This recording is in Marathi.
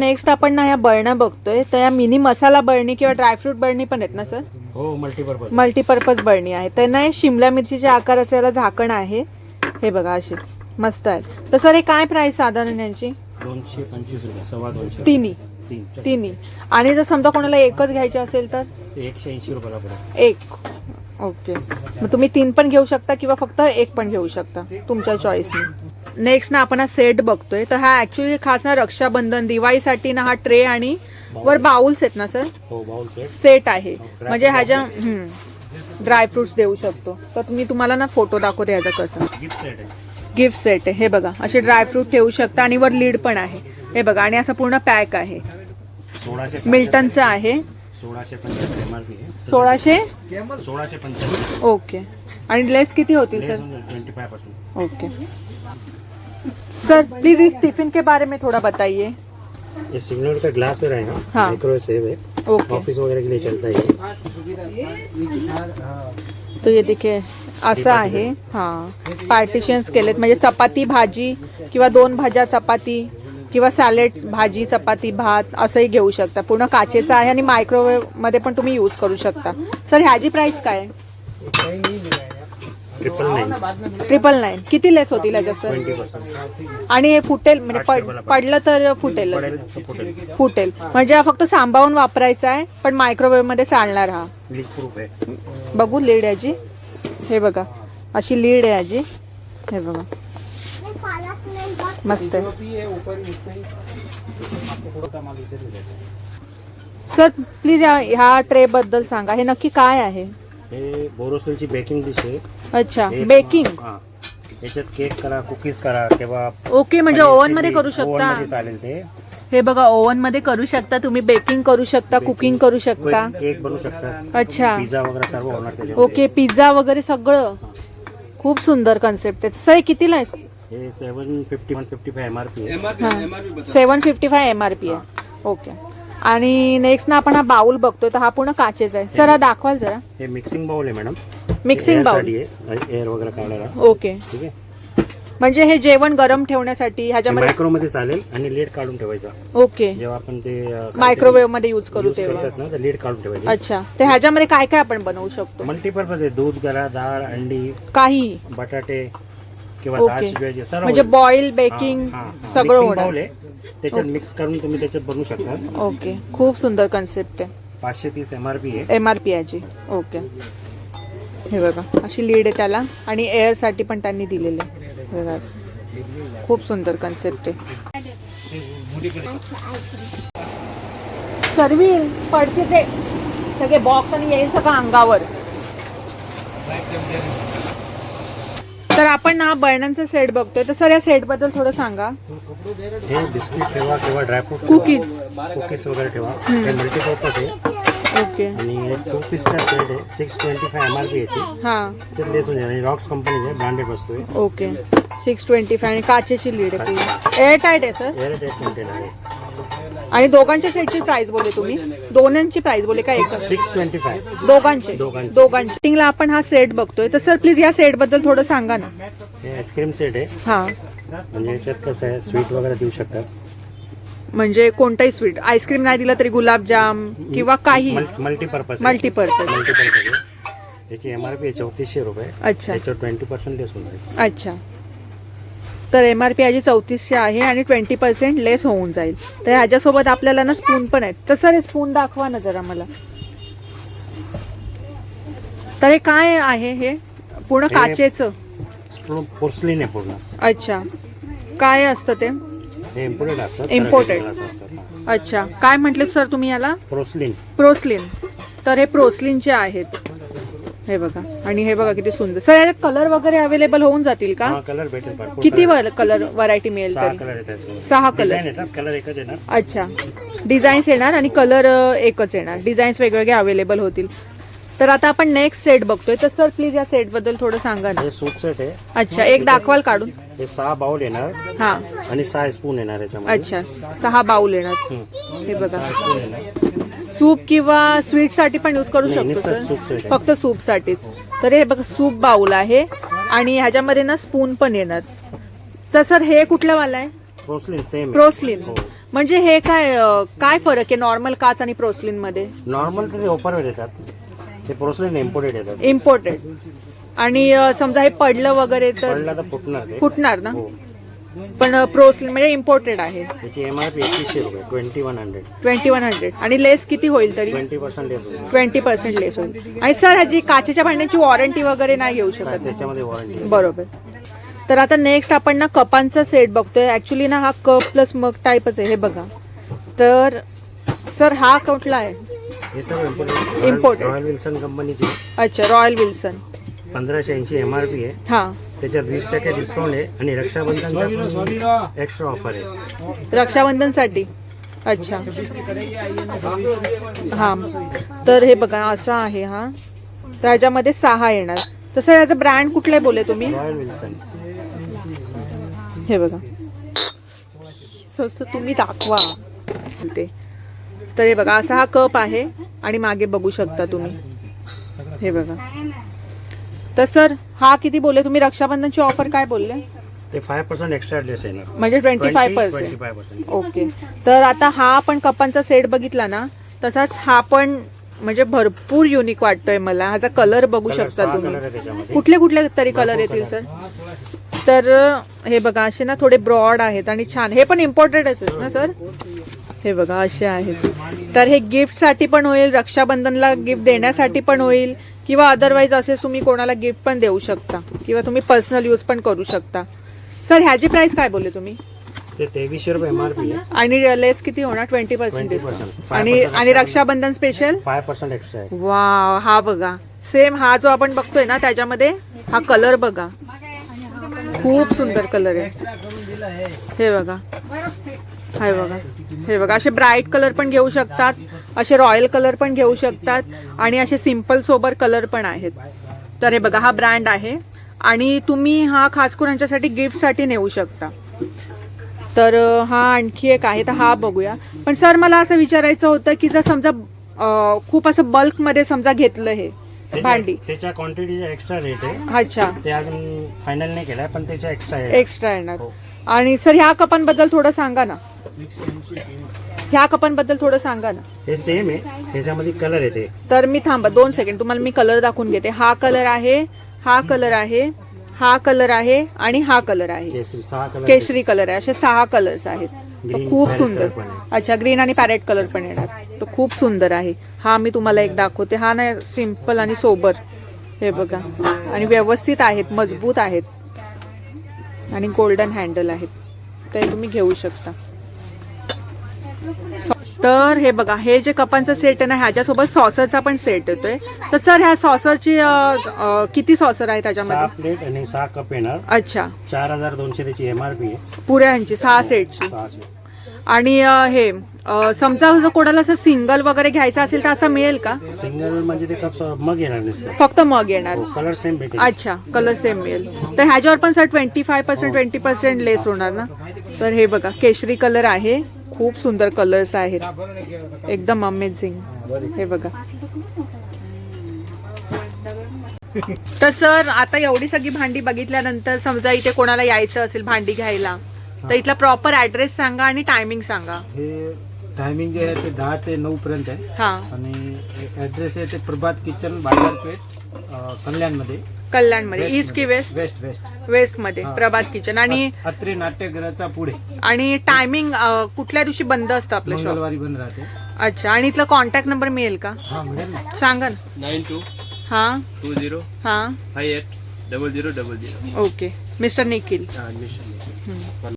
नेक्स्ट आपण ना या बरण्या बघतोय. तर या मिनी मसाला बरणी किंवा ड्रायफ्रूट बरणी पण आहेत ना सर हो मल्टीपर्पज मल्टीपर्पज बरणी आहे त्यांना हे शिमला मिरचीचे आकार असायला झाकण आहे. हे बघा अशी मस्त आहे. तर सर हे काय प्राइस साधारण यांची? दोनशे पंचवीस रुपये सव्वा दोनशे. तिन्ही. तीन. तिन्ही. आणि जर समजा कोणाला एकच घ्यायची असेल तर? ते एकशे ऐंशी रुपयाला पडेल एक. ओके मग तुम्ही तीन पण घेऊ शकता किंवा फक्त एक पण घेऊ शकता? तुमच्या चॉईसने नेक्स्ट ना आपण हा सेट बघतोय. तर हा ऍक्च्युली खास ना रक्षाबंधन दिवाळीसाठी ना हा ट्रे आणि वर बाउल्स आहेत ना सर हो बाउल सेट सेट आहे. dry म्हणजे ह्याच्या ड्रायफ्रुट्स देऊ शकतो. तर तुम्ही तुम्हाला ना फोटो दाखवते ह्याचा कसं. गिफ्ट सेट आहे. गिफ्ट सेट आहे. हे बघा असे ड्रायफ्रूट ठेवू शकता आणि वर लीड पण आहे. हे बघा आणि असं पूर्ण पॅक आहे. सोळाशे मिल्टनचं आहे. सोळाशे पंच्याहत्तर आहे. सोळाशे? सोळाशे पंच्याहत्तर ओके आणि लेस किती होतील sir twenty five percent okay sir please is tiffin के बारे में थोड़ा बताइए। ये सिग्नल का ग्लास है ना हाँ। माइक्रोवेव सेव है। ओके ऑफिस वगैरह के लिए चलता है तो ये देखिए असं आहे हां। पार्टिशन्स केलेत म्हणजे चपाती भाजी किंवा दोन भाज्या चपाती किंवा सॅलेड भाजी चपाती भात असंही घेऊ शकता. पूर्ण काचेचं आहे आणि मायक्रोवेव्हमध्ये पण तुम्ही यूज करू शकता. सर ह्याची प्राइस काय? ट्रिपल नाइन ट्रिपल नाईन किती लेस होतील परसेंट आणि हे फुटेल म्हणजे पडलं तर फुटेल फुटेल. म्हणजे हा फक्त सांभाळून वापरायचा आहे पण मायक्रोवेव्हमध्ये चालणार हा. बघू लीड याची हे बघा. अशी लीड आहे याची हे बघा. मस्त आहे. सर प्लीज ह्या ट्रे बद्दल सांगा. हे नक्की काय आहे? हे बोरोसिलची बेकिंग डिश आहे. अच्छा हे- बेकिंग हा. याच्यात केक करा कुकीज करा किंवा ओके म्हणजे ओव्हनमध्ये करू oven शकता मध्ये चालेल ते. हे बघा ओव्हनमध्ये करू शकता तुम्ही बेकिंग करू शकता कुकिंग करू शकता. केक बनवू शकतात अच्छा. पिझ्जा वगैरे सर्व होणार त्याच्यामध्ये. ओके पिझ्झा वगैरे सगळं. खूप सुंदर कन्सेप्ट आहे. सर हे कितीला आहे? हे seven fifty one fifty five M R P आहे. Seven fifty five M R P आहे. ओके आणि नेक्स्ट ना आपण हा बाउल बघतोय तर हा पूर्ण काचेचा आहे. सर हा दाखवाल जरा. हे मिक्सिंग बाउल आहे मॅडम मिक्सिंग बाउल आहे. एअर वगैरे काढायला. ओके ठीक आहे? म्हणजे हे जेवण गरम ठेवण्यासाठी ह्याच्यामध्ये मायक्रो मध्ये चालेल आणि लीड काढून ठेवायचा. ओके जेव्हा आपण ते मायक्रोवेव्हमध्ये यूज करू तेव्हा. लीड काढून ठेवायचे. अच्छा. तर ह्याच्यामध्ये काय काय आपण बनवू शकतो? मल्टीपर्पज आहे. दूध करा डाळ अंडी काही. बटाटे किंवा ओके सर्व म्हणजे होईल. बॉईल बेकिंग हा, हा, हा. सगळं Mixing होणार. bowl आहे. त्याच्यात मिक्स करून तुम्ही त्याच्यात बनवू शकता. ओके खूप सुंदर कन्सेप्ट आहे. पाचशे तीस एम आर पी आहे. एम आर पी याची ओके हे बघा अशी लीड आहे त्याला आणि एअरसाठी पण त्यांनी दिलेले बघा असं. खूप सुंदर कन्सेप्ट आहे. सर्वी पडते ते. सगळे बॉक्स आणि येईल सगळं अंगावर. तर आपण ना बर्णांचा सेट बघतोय. तर सर या सेटबद्दल थोडं सांगा. हे बिस्किट ठेवा किंवा ड्रायफ्रूट कुकीज कुकीज वगैरे ठेवा. हे मल्टीपर्पज आहे. ओके आणि टू पीसचा सेट आहे. Six twenty five M R P हा. लेस आणि रॉक्स कंपनीचे ब्रँडेड वस्तू आहे. ओके सिक्स ट्वेंटी फाय आणि काचेची लीड आहे एअर टाईट आहे सर एअर टाईट कंटेनर आहे. आणि दोघांच्या सेटची प्राइस बोले तुम्ही? दोघांची प्राइस बोले का एक सिक्स ट्वेंटी फाय दोघांचे. दोघांचे. दोघांचे. टिंगला आपण हा सेट बघतोय. तर सर प्लीज या सेटबद्दल थोडं सांगा ना. हे आईस्क्रीम सेट आहे. हा. म्हणजे याच्यात कसं आहे स्वीट वगैरे देऊ शकतात. म्हणजे कोणताही स्वीट आईस्क्रीम नाही दिलं तरी गुलाबजाम किंवा काही. मल्टीपर्पज मल्टीपर्पज मल्टीपर्पज याची एम आर पी आहे चौतीसशे रुपये. अच्छा. याच्यावर ट्वेंटी पर्सेंट लेस होणार आहे. अच्छा. तर एम आर पी याची चौतीसशे आहे आणि ट्वेंटी पर्सेंट लेस होऊन जाईल. तर ह्याच्यासोबत आपल्याला ना स्पून पण आहेत. तर सर हे स्पून दाखवा ना जरा मला. तर हे काय आहे हे? पूर्ण काचेचं. पोर्सलिन आहे पूर्ण. अच्छा. काय असतं ते? इम्पोर्टेड असतात असतात अच्छा. काय म्हटले सर तुम्ही याला? पोर्सलिन प्रोस्लिन तर हे प्रोस्लिनचे आहेत हे बघा. आणि हे बघा किती सुंदर. सर याच्यात कलर वगैरे अवेलेबल होऊन जातील का? हा कलर भेटेल भरपूर किती color. कलर व्हरायटी मिळेल सहा तरी? कलर येतात सहा color. डिझाईन येतात कलर एकच येणार. अच्छा. डिझाईन्स येणार आणि कलर एकच येणार. डिझाईन्स वेगवेगळे अवेलेबल होतील. तर आता आपण नेक्स्ट सेट बघतोय. तर सर प्लीज या सेटबद्दल थोडं सांगा ना. हे सूप सेट आहे. अच्छा एक दाखवाल काढून. हे सहा बाउल येणार. हा. आणि सहा स्पून येणार याच्यामध्ये. अच्छा सहा बाउल येणार. हम्म. हे बघा. सहा स्पून येणार. सूप किंवा स्वीटसाठी पण यूज करू नाही, शकतो नुसतं सूप. फक्त सूप साठीच तर हे बघा सूप बाउल आहे आणि ह्याच्यामध्ये ना स्पून पण येणार. तर सर हे कुठलं वाला आहे? Porcelain same porcelain. म्हणजे हे काय अं, काय फरक आहे नॉर्मल काच आणि प्रोसलिनमध्ये? नॉर्मल ते ओपनवेट येतात. ते प्रोसलेन इम्पोर्टेड येतात. इम्पोर्टेड आणि अं, समजा हे पडलं वगैरे तर पडला तर फुटणार ते. फुटणार ना? हो. पण प्रोसलिन म्हणजे इम्पोर्टेड आहे. त्याची एम आर पी एकवीसशे रुपये twenty one hundred twenty one hundred आणि लेस किती होईल तरी? ट्वेंटी पर्सेंट लेस होईल. ट्वेंटी पर्सेंट लेस होईल. आणि सर ह्याची काचेच्या भांड्याची वॉरंटी वगैरे नाही काय शकत. त्याच्यामध्ये वॉरंटी बरोबर. तर आता नेक्स्ट आपण ना कपांचा सेट बघतोय. ऍक्च्युली ना हा कप प्लस मग टाईपच आहे हे बघा. तर सर हा कुठला आहे. इम्पोर्टेड रॉयल विल्सन कंपनीचे अच्छा रॉयल विल्सन पंधराशे ऐंशी एम आर पी आहे. हा. त्याच्यात वीस टक्के डिस्काउंट आहे आणि रक्षाबंधनचा एक्स्ट्रा ऑफर आहे. रक्षाबंधनसाठी. अच्छा. हा. तर हे बघा असा आहे हा. तर ह्याच्यामध्ये सहा येणार. तसं याचं ब्रँड कुठले बोले तुम्ही? हे बघा. सर तुम्ही दाखवा. ते. तर हे बघा असा हा कप आहे आणि मागे बघू शकता तुम्ही. हे बघा. तर सर हा किती बोलले? तुम्ही रक्षाबंधनची ऑफर काय बोलले? ते फाय पर्सेंट एक्स्ट्रा ड्रेस येणार. म्हणजे ट्वेंटी फाय पर्सेंट ओके तर आता हा आपण कपांचा सेट बघितला ना तसाच हा पण म्हणजे भरपूर युनिक वाटतोय मला. ह्याचा कलर बघू शकता तुम्ही. कुठले कुठले तरी कलर येतील. सर? तर हे बघा असे ना थोडे ब्रॉड आहेत आणि छान. हे पण इम्पॉर्टंटच आहेत ना सर? हे बघा असे आहेत. तर हे गिफ्टसाठी पण होईल रक्षाबंधनला गिफ्ट देण्यासाठी पण होईल. किंवा अदरवाईज असे तुम्ही कोणाला गिफ्ट पण देऊ शकता. किंवा तुम्ही पर्सनल यूज पण करू शकता. सर ह्याची प्राइस काय बोलले तुम्ही? ते तेवीसशे रुपये एम आर पी आहे. आणि लेस किती होणार? Twenty percent 20%. डिस्काउंट 5% आणि आणि Raksha Bandhan special five percent extra वा हा बघा. सेम हा जो आपण बघतोय ना त्याच्यामध्ये हा कलर बघा. खूप सुंदर कलर आहे. हे बघा. हाय बघा. हे बघा. असे ब्राईट कलर पण घेऊ शकतात. असे रॉयल कलर पण घेऊ शकतात. आणि असे सिंपल सोबर कलर पण आहेत. तर हे बघा हा ब्रँड आहे. आणि तुम्ही हा खास करून यांच्यासाठी गिफ्टसाठी नेऊ शकता. तर हा आणखी एक आहे. तर हा बघूया. पण सर मला असं विचारायचं होतं की जर समजा खूप असं बल्कमध्ये समजा घेतलं हे भांडी. त्याच्या- क्वांटिटीचा एक्स्ट्रा रेट आहे. अच्छा. ते अजून फायनल नाही केलाय पण त्याच्या एक्स्ट्रा आहे. एक्स्ट्रा येणार. हो. आणि सर ह्या कपांबद्दल थोडं सांगा ना. ह्या कपांबद्दल थोडं सांगा ना. हे सेम आहे. त्याच्यामध्ये कलर येते. तर मी थांबा दोन सेकंड तुम्हाला मी कलर दाखवून घेते. हा कलर आहे हा कलर आहे हा कलर आहे आणि हा कलर आहे. केसरी सहा कलर केशरी कलर आहे. असे सहा कलर्स आहेत. तर Green, खूप parrot सुंदर. color पण आहे. अच्छा ग्रीन आणि पॅरेट कलर पण येणार. तो खूप सुंदर आहे. हा मी तुम्हाला एक दाखवते. हा ना सिंपल आणि सोबर. हे बघा. आणि व्यवस्थित आहेत मजबूत आहेत. आणि गोल्डन हँडल आहेत. ते तुम्ही घेऊ शकता. तर हे बघा हे जे कपांचा सेट आहे ना ह्याच्यासोबत सॉसरचा पण सेट येतोय. तर सर ह्या सॉसरची किती सॉसर आहे सहा त्याच्यामध्ये प्लेट आणि सहा कप येणार. अच्छा. चार हजार दोनशे त्याची एम आर पी आहे. पुऱ्या ह्यांची सहा सेटची सहाशे आणि अ, हे अ, समजा जर कोणाला असं सिंगल वगैरे घ्यायचं असेल तर असं मिळेल का? सिंगल म्हणजे ते कप मग येणार नसतं फक्त मग येणार. कलर सेम भेटेल. अच्छा कलर सेम मिळेल. तर ह्याच्यावर पण sir twenty five percent twenty percent less होणार ना? तर हे बघा केशरी कलर आहे. खूप सुंदर कलर्स आहेत. एकदम अमेझिंग हे बघा. तर सर आता एवढी सगळी भांडी बघितल्यानंतर समजा इथे कोणाला यायचं असेल भांडी घ्यायला तर इथला प्रॉपर ऍड्रेस सांगा आणि टायमिंग सांगा. हे टायमिंग जे आहे ते दहा ते नऊ पर्यंत आहे. हा. आणि ऍड्रेस आहे ते प्रभात किचन बाजारपेठ अं, कल्याणमध्ये. कल्याणमध्ये ईस्ट की वेस्ट वेस्ट वेस्ट वेस्टमध्ये हा. प्रभात किचन आणि अत्रे नाट्यगृहाचा पुढे. आणि टायमिंग कुठल्या दिवशी बंद असतं आपलं शॉप मंगळवारी बंद राहते. अच्छा. आणि इथला कॉन्टॅक्ट नंबर मिळेल का? हा मिळेल ना. सांगा ना. नाईन टू हा. टू झिरो हा. Five eight double zero double zero. Okay. Mister Nikhil. Admission